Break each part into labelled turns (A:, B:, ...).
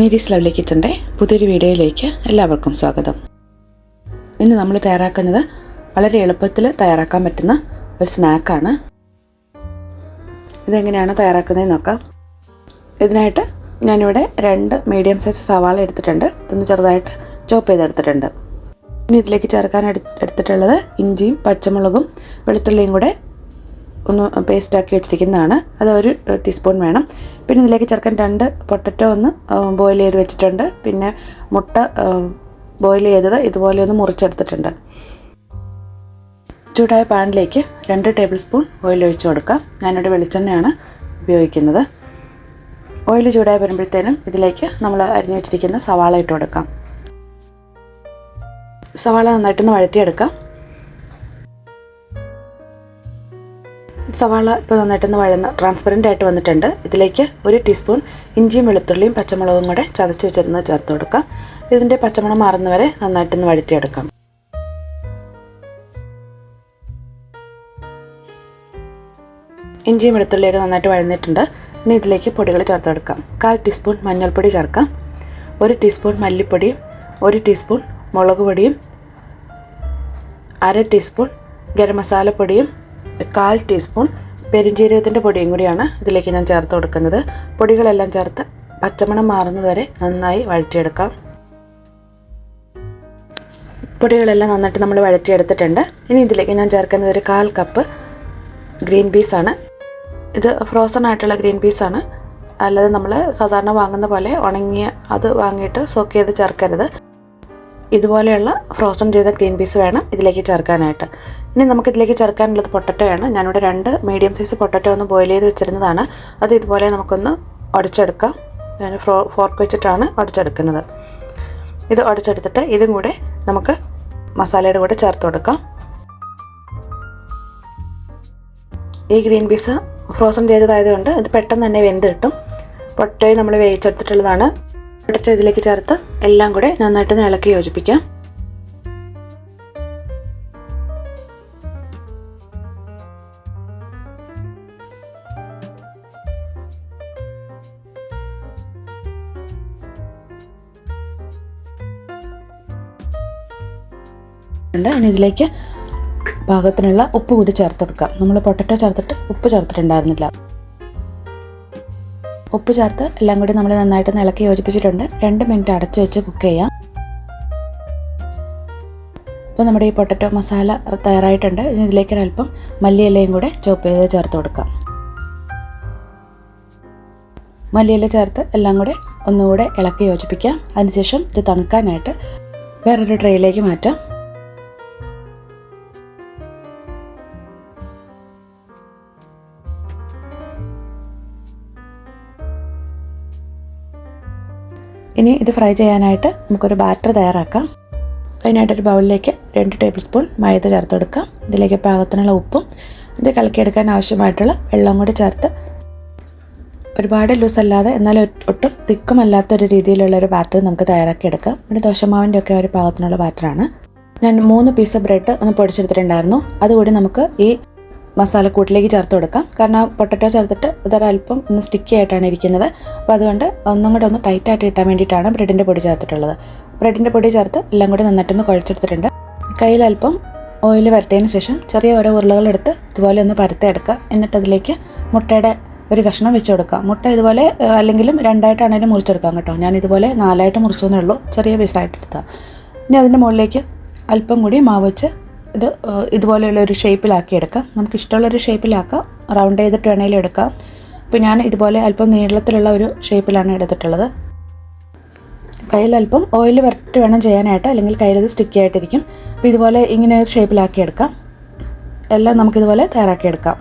A: Mary's lovely കിച്ചൻ്റെ പുതിയൊരു വീഡിയോയിലേക്ക് എല്ലാവർക്കും സ്വാഗതം ഇന്ന് നമ്മൾ തയ്യാറാക്കുന്നത് വളരെ എളുപ്പത്തിൽ തയ്യാറാക്കാൻ പറ്റുന്ന ഒരു സ്നാക്കാണ് ഇതെങ്ങനെയാണ് തയ്യാറാക്കുന്നതെന്ന് നോക്കാം ഇതിനായിട്ട് ഞാനിവിടെ രണ്ട് മീഡിയം സൈസ് സവാള എടുത്തിട്ടുണ്ട് ഇതൊന്ന് ചെറുതായിട്ട് ചോപ്പ് ചെയ്തെടുത്തിട്ടുണ്ട് ഇനി ഇതിലേക്ക് ചേർക്കാൻ എടുത്തിട്ടുള്ളത് ഇഞ്ചിയും പച്ചമുളകും വെളുത്തുള്ളിയും കൂടെ ഒന്ന് പേസ്റ്റാക്കി വെച്ചിരിക്കുന്നതാണ് അത് ഒരു ടീസ്പൂൺ വേണം പിന്നെ ഇതിലേക്ക് ചേർക്കാൻ രണ്ട് പൊട്ടറ്റോ ഒന്ന് ബോയിൽ ചെയ്ത് വെച്ചിട്ടുണ്ട് പിന്നെ മുട്ട ബോയിൽ ചെയ്തത് ഇതുപോലെ ഒന്ന് മുറിച്ചെടുത്തിട്ടുണ്ട് ചൂടായ പാനിലേക്ക് രണ്ട് ടേബിൾ സ്പൂൺ ഓയിൽ ഒഴിച്ച് കൊടുക്കാം ഞാനിവിടെ വെളിച്ചെണ്ണയാണ് ഉപയോഗിക്കുന്നത് ഓയിൽ ചൂടായി വരുമ്പോഴത്തേനും ഇതിലേക്ക് നമ്മൾ അരിഞ്ഞു വെച്ചിരിക്കുന്ന സവാള ഇട്ട് കൊടുക്കാം സവാള നന്നായിട്ടൊന്ന് വഴറ്റിയെടുക്കാം സവാള ഇപ്പോൾ നന്നായിട്ടൊന്ന് വഴന്ന് ട്രാൻസ്പെറൻ്റ് ആയിട്ട് വന്നിട്ടുണ്ട് ഇതിലേക്ക് ഒരു ടീസ്പൂൺ ഇഞ്ചിയും വെളുത്തുള്ളിയും പച്ചമുളകും കൂടെ ചതച്ച് വെച്ചിരുന്നത് ചേർത്ത് കൊടുക്കാം ഇതിൻ്റെ പച്ചമുളക് മാറുന്നവരെ നന്നായിട്ടൊന്ന് വഴറ്റിയെടുക്കാം ഇഞ്ചിയും വെളുത്തുള്ളിയൊക്കെ നന്നായിട്ട് വഴന്നിട്ടുണ്ട് ഇനി ഇതിലേക്ക് പൊടികൾ ചേർത്ത് കൊടുക്കാം കാൽ ടീസ്പൂൺ മഞ്ഞൾപ്പൊടി ചേർക്കാം ഒരു ടീസ്പൂൺ മല്ലിപ്പൊടിയും ഒരു ടീസ്പൂൺ മുളക് പൊടിയും അര ടീസ്പൂൺ ഗരം മസാലപ്പൊടിയും കാൽ ടീസ്പൂൺ പെരിഞ്ചീരകത്തിൻ്റെ പൊടിയും കൂടിയാണ് ഇതിലേക്ക് ഞാൻ ചേർത്ത് കൊടുക്കുന്നത് പൊടികളെല്ലാം ചേർത്ത് പച്ചമണം മാറുന്നതുവരെ നന്നായി വഴറ്റിയെടുക്കാം പൊടികളെല്ലാം നന്നായിട്ട് നമ്മൾ വഴറ്റിയെടുത്തിട്ടുണ്ട് ഇനി ഇതിലേക്ക് ഞാൻ ചേർക്കുന്നത് ഒരു കാൽ കപ്പ് ഗ്രീൻ പീസാണ് ഇത് ഫ്രോസൺ ആയിട്ടുള്ള ഗ്രീൻ പീസാണ് അല്ലാതെ നമ്മൾ സാധാരണ വാങ്ങുന്ന പോലെ ഉണങ്ങിയ അത് വാങ്ങിയിട്ട് സോക്ക് ചെയ്ത് ചേർക്കരുത് ഇതുപോലെയുള്ള ഫ്രോസൺ ചെയ്ത ഗ്രീൻ പീസ് വേണം ഇതിലേക്ക് ചേർക്കാനായിട്ട് ഇനി നമുക്ക് ഇതിലേക്ക് ചേർക്കാനുള്ളത് പൊട്ടറ്റോയാണ് ഞാനിവിടെ രണ്ട് മീഡിയം സൈസ് പൊട്ടറ്റോ ഒന്ന് ബോയിൽ ചെയ്ത് വെച്ചിരുന്നതാണ് അത് ഇതുപോലെ നമുക്കൊന്ന് ഉടച്ചെടുക്കാം ഞാൻ ഫ്രോ ഫോർക്ക് വെച്ചിട്ടാണ് ഉടച്ചെടുക്കുന്നത് ഇത് ഉടച്ചെടുത്തിട്ട് ഇതും കൂടെ നമുക്ക് മസാലയുടെ കൂടെ ചേർത്ത് കൊടുക്കാം ഈ ഗ്രീൻ പീസ് ഫ്രോസൺ ചെയ്തതായതുകൊണ്ട് ഇത് പെട്ടെന്ന് തന്നെ വെന്ത് കിട്ടും പൊട്ടയും നമ്മൾ വേവിച്ചെടുത്തിട്ടുള്ളതാണ് എന്നിട്ട് ഇതിലേക്ക് ചേർത്ത് എല്ലാം കൂടെ നന്നായിട്ട് ഇളക്കി യോജിപ്പിക്കാം ഇനി ഇതിലേക്ക് പാകത്തിനുള്ള ഉപ്പ് കൂടി ചേർത്ത് കൊടുക്കാം നമ്മൾ പൊട്ടറ്റോ ചേർത്തിട്ട് ഉപ്പ് ചേർത്തിട്ടുണ്ടായിരുന്നില്ല ഉപ്പ് ചേർത്ത് എല്ലാം കൂടി നമ്മൾ നന്നായിട്ട് നിലക്ക് യോജിപ്പിച്ചിട്ടുണ്ട് രണ്ട് മിനിറ്റ് അടച്ചു വെച്ച് കുക്ക് ചെയ്യാം അപ്പോൾ നമ്മുടെ ഈ പൊട്ടറ്റോ മസാല തയ്യാറായിട്ടുണ്ട് ഇനി ഇതിലേക്ക് ഒരല്പം മല്ലിയിലയും കൂടെ ചോപ്പ് ചെയ്ത് ചേർത്ത് കൊടുക്കാം മല്ലിയില ചേർത്ത് എല്ലാം കൂടെ ഒന്നുകൂടെ ഇളക്കി യോജിപ്പിക്കാം അതിനുശേഷം ഇത് തണുക്കാനായിട്ട് വേറൊരു ട്രേയിലേക്ക് മാറ്റാം ഇനി ഇത് ഫ്രൈ ചെയ്യാനായിട്ട് നമുക്കൊരു ബാറ്റർ തയ്യാറാക്കാം അതിനായിട്ടൊരു ബൗളിലേക്ക് രണ്ട് ടേബിൾ സ്പൂൺ മൈദ ചേർത്തെടുക്കാം കൊടുക്കാം ഇതിലേക്ക് പാകത്തിനുള്ള ഉപ്പും ഇത് കലക്കിയെടുക്കാൻ ആവശ്യമായിട്ടുള്ള വെള്ളം കൂടി ചേർത്ത് ഒരുപാട് ലൂസ് അല്ലാതെ എന്നാൽ ഒട്ടും തിക്കും ഒരു രീതിയിലുള്ള ഒരു ബാറ്റർ നമുക്ക് തയ്യാറാക്കിയെടുക്കാം പിന്നെ ദോശമാവിൻ്റെ ഒക്കെ ഒരു പാകത്തിനുള്ള ബാറ്ററാണ് ഞാൻ മൂന്ന് പീസ് ബ്രെഡ് ഒന്ന് പൊടിച്ചെടുത്തിട്ടുണ്ടായിരുന്നു അതുകൂടി നമുക്ക് ഈ മസാലക്കൂട്ടിലേക്ക് ചേർത്ത് കൊടുക്കാം കാരണം പൊട്ടറ്റോ ചേർത്തിട്ട് ഇതൊരല്പം ഒന്ന് സ്റ്റിക്കി ആയിട്ടാണ് ഇരിക്കുന്നത് അപ്പോൾ അതുകൊണ്ട് ഒന്നും കൂടെ ഒന്ന് ടൈറ്റായിട്ട് കിട്ടാൻ വേണ്ടിയിട്ടാണ് ബ്രെഡിൻ്റെ പൊടി ചേർത്തിട്ടുള്ളത് ബ്രെഡിൻ്റെ പൊടി ചേർത്ത് എല്ലാം കൂടി നന്നായിട്ടൊന്ന് കുഴച്ചെടുത്തിട്ടുണ്ട് കയ്യിൽ അല്പം ഓയിൽ വരട്ടിയതിന് ശേഷം ചെറിയ ഓരോ ഉരുളകളെടുത്ത് ഇതുപോലെ ഒന്ന് പരത്തിയെടുക്കാം എന്നിട്ട് അതിലേക്ക് മുട്ടയുടെ ഒരു കഷ്ണം വെച്ച് കൊടുക്കാം മുട്ട ഇതുപോലെ അല്ലെങ്കിലും രണ്ടായിട്ടാണെങ്കിലും മുറിച്ചെടുക്കാം കേട്ടോ ഞാൻ ഇതുപോലെ നാലായിട്ട് മുറിച്ചതെന്നേ ഉള്ളൂ ചെറിയ പീസായിട്ട് എടുത്താൽ ഇനി അതിൻ്റെ മുകളിലേക്ക് അല്പം കൂടി മാവ് വെച്ച് ഇത് ഇതുപോലെയുള്ള ഒരു ഷേപ്പിലാക്കി എടുക്കാം നമുക്ക് ഇഷ്ടമുള്ളൊരു ഷേപ്പിലാക്കാം റൗണ്ട് ചെയ്തിട്ട് വേണേലും എടുക്കാം അപ്പോൾ ഞാൻ ഇതുപോലെ അല്പം നീളത്തിലുള്ള ഒരു ഷേപ്പിലാണ് എടുത്തിട്ടുള്ളത് കയ്യിൽ അല്പം ഓയിൽ വരട്ടി വേണം ചെയ്യാനായിട്ട് അല്ലെങ്കിൽ കയ്യിലത് സ്റ്റിക്കി ആയിട്ടിരിക്കും അപ്പോൾ ഇതുപോലെ ഇങ്ങനെ ഒരു ഷേപ്പിലാക്കി എടുക്കാം എല്ലാം നമുക്കിതുപോലെ തയ്യാറാക്കിയെടുക്കാം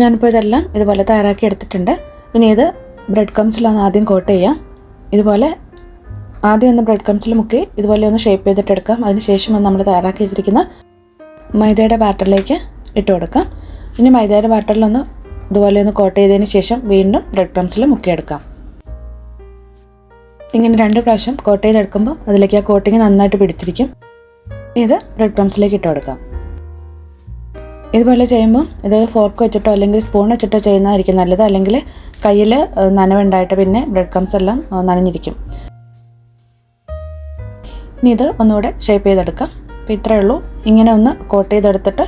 A: ഞാനിപ്പോൾ ഇതെല്ലാം ഇതുപോലെ തയ്യാറാക്കി എടുത്തിട്ടുണ്ട് ഇനി ഇത് ബ്രെഡ് ക്രംസിലാണ് ആദ്യം കോട്ട് ചെയ്യാം ഇതുപോലെ ആദ്യം ഒന്ന് ബ്രെഡ് ക്രംസിൽ മുക്കി ഇതുപോലെ ഒന്ന് ഷേപ്പ് ചെയ്തിട്ടെടുക്കാം അതിനുശേഷം നമ്മൾ തയ്യാറാക്കി വെച്ചിരിക്കുന്ന മൈദയുടെ ബാറ്ററിലേക്ക് ഇട്ട് കൊടുക്കാം ഇനി മൈദയുടെ ബാറ്ററിലൊന്ന് ഇതുപോലെ ഒന്ന് കോട്ട് ചെയ്തതിന് ശേഷം വീണ്ടും ബ്രെഡ് ക്രംസിൽ മുക്കിയെടുക്കാം ഇങ്ങനെ രണ്ട് പ്രാവശ്യം കോട്ട് ചെയ്തെടുക്കുമ്പോൾ അതിലേക്ക് ആ കോട്ടിങ് നന്നായിട്ട് പിടിച്ചിരിക്കും ഇത് ബ്രെഡ് ക്രംസിലേക്ക് ഇട്ട് കൊടുക്കാം ഇതുപോലെ ചെയ്യുമ്പോൾ ഇതൊരു ഫോർക്ക് വെച്ചിട്ടോ അല്ലെങ്കിൽ സ്പൂൺ വെച്ചിട്ടോ ചെയ്യുന്നതായിരിക്കും നല്ലത് അല്ലെങ്കിൽ കയ്യിൽ നനവുണ്ടായിട്ട് പിന്നെ ബ്രെഡ് ക്രംസ് എല്ലാം നനഞ്ഞിരിക്കും ഇനി ഇത് ഒന്നുകൂടെ ഷേപ്പ് ചെയ്തെടുക്കാം അപ്പോൾ ഇത്രയേ ഉള്ളൂ ഇങ്ങനെ ഒന്ന് കോട്ട് ചെയ്തെടുത്തിട്ട്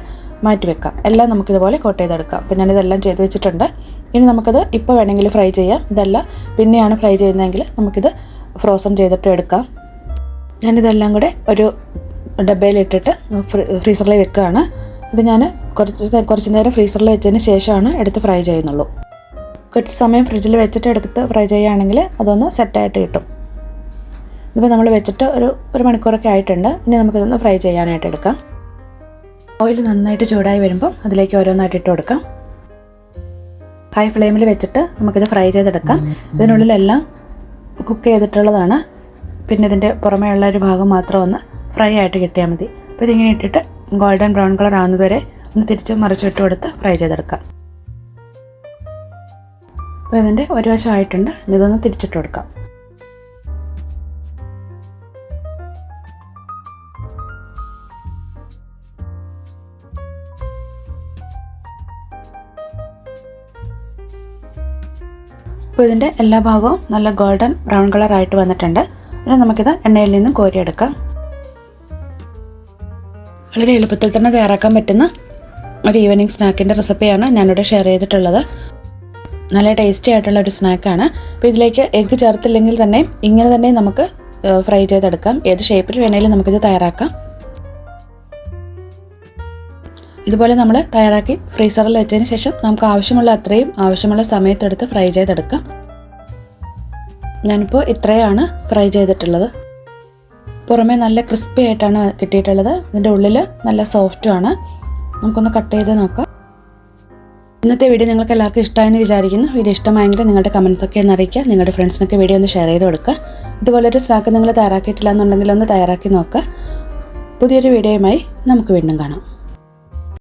A: മാറ്റി വെക്കാം എല്ലാം നമുക്കിതുപോലെ കോട്ട് ചെയ്തെടുക്കാം അപ്പോൾ ഞാനിതെല്ലാം ചെയ്ത് വെച്ചിട്ടുണ്ട് ഇനി നമുക്കത് ഇപ്പോൾ വേണമെങ്കിൽ ഫ്രൈ ചെയ്യാം ഇതല്ല പിന്നെയാണ് ഫ്രൈ ചെയ്യുന്നതെങ്കിൽ നമുക്കിത് ഫ്രോസൺ ചെയ്തിട്ട് എടുക്കാം ഞാനിതെല്ലാം കൂടെ ഒരു ഡബയിലിട്ടിട്ട് ഫ്രീസറിൽ വെക്കുകയാണ് ഇത് ഞാൻ കുറച്ച് കുറച്ച് നേരം ഫ്രീസറിൽ വെച്ചതിന് ശേഷമാണ് എടുത്ത് ഫ്രൈ ചെയ്യുന്നുള്ളൂ കുറച്ച് സമയം ഫ്രിഡ്ജിൽ വെച്ചിട്ട് എടുത്ത് ഫ്രൈ ചെയ്യുകയാണെങ്കിൽ അതൊന്ന് സെറ്റായിട്ട് കിട്ടും ഇതിപ്പോൾ നമ്മൾ വെച്ചിട്ട് ഒരു ഒരു മണിക്കൂറൊക്കെ ആയിട്ടുണ്ട് ഇനി നമുക്കിതൊന്ന് ഫ്രൈ ചെയ്യാനായിട്ട് എടുക്കാം ഓയിൽ നന്നായിട്ട് ചൂടായി വരുമ്പോൾ അതിലേക്ക് ഓരോന്നായിട്ട് ഇട്ട് കൊടുക്കാം ഹൈ ഫ്ലെയിമിൽ വെച്ചിട്ട് നമുക്കിത് ഫ്രൈ ചെയ്തെടുക്കാം ഇതിനുള്ളിലെല്ലാം കുക്ക് ചെയ്തിട്ടുള്ളതാണ് പിന്നെ ഇതിൻ്റെ പുറമേയുള്ള ഒരു ഭാഗം മാത്രം ഒന്ന് ഫ്രൈ ആയിട്ട് കിട്ടിയാൽ മതി അപ്പോൾ ഇതിങ്ങനെ ഇട്ടിട്ട് ഗോൾഡൻ ബ്രൗൺ കളർ ആവുന്നതുവരെ ഒന്ന് തിരിച്ച് മറിച്ചിട്ട് കൊടുത്ത് ഫ്രൈ ചെയ്തെടുക്കാം അപ്പോൾ ഇതിൻ്റെ ഒരു വശമായിട്ടുണ്ട് ഇതൊന്ന് തിരിച്ചിട്ട് കൊടുക്കാം ഇപ്പോൾ ഇതിൻ്റെ എല്ലാ ഭാഗവും നല്ല ഗോൾഡൻ ബ്രൗൺ കളർ ആയിട്ട് വന്നിട്ടുണ്ട് ഇനി നമുക്കിത് എണ്ണയിൽ നിന്നും കോരിയെടുക്കാം വളരെ എളുപ്പത്തിൽ തന്നെ തയ്യാറാക്കാൻ പറ്റുന്ന ഒരു ഈവനിങ് സ്നാക്കിൻ്റെ റെസിപ്പിയാണ് ഞാനിവിടെ ഷെയർ ചെയ്തിട്ടുള്ളത് നല്ല ടേസ്റ്റി ആയിട്ടുള്ള ഒരു സ്നാക്കാണ് അപ്പോൾ ഇതിലേക്ക് എഗ്ഗ് ചേർത്തില്ലെങ്കിൽ തന്നെ ഇങ്ങനെ തന്നെ നമുക്ക് ഫ്രൈ ചെയ്തെടുക്കാം ഏത് ഷേപ്പിൽ വേണമെങ്കിലും നമുക്കിത് തയ്യാറാക്കാം ഇതുപോലെ നമ്മൾ തയ്യാറാക്കി ഫ്രീസറിൽ വെച്ചതിന് ശേഷം നമുക്ക് ആവശ്യമുള്ള അത്രയും ആവശ്യമുള്ള സമയത്തെടുത്ത് ഫ്രൈ ചെയ്തെടുക്കാം ഞാനിപ്പോൾ ഇത്രയാണ് ഫ്രൈ ചെയ്തിട്ടുള്ളത് പുറമേ നല്ല ക്രിസ്പി ആയിട്ടാണ് കിട്ടിയിട്ടുള്ളത് ഇതിൻ്റെ ഉള്ളിൽ നല്ല സോഫ്റ്റുമാണ് നമുക്കൊന്ന് കട്ട് ചെയ്ത് നോക്കാം ഇന്നത്തെ വീഡിയോ നിങ്ങൾക്ക് എല്ലാവർക്കും ഇഷ്ടമായെന്ന് വിചാരിക്കുന്നു വീഡിയോ ഇഷ്ടമായെങ്കിൽ നിങ്ങളുടെ കമൻസൊക്കെ ഒന്ന് അറിയിക്കുക നിങ്ങളുടെ ഫ്രണ്ട്സിനൊക്കെ വീഡിയോ ഒന്ന് ഷെയർ ചെയ്ത് കൊടുക്കുക ഇതുപോലൊരു സ്നാക്ക് നിങ്ങൾ തയ്യാറാക്കിയിട്ടില്ല എന്നുണ്ടെങ്കിൽ ഒന്ന് തയ്യാറാക്കി നോക്കുക പുതിയൊരു വീഡിയോയുമായി നമുക്ക് വീണ്ടും കാണാം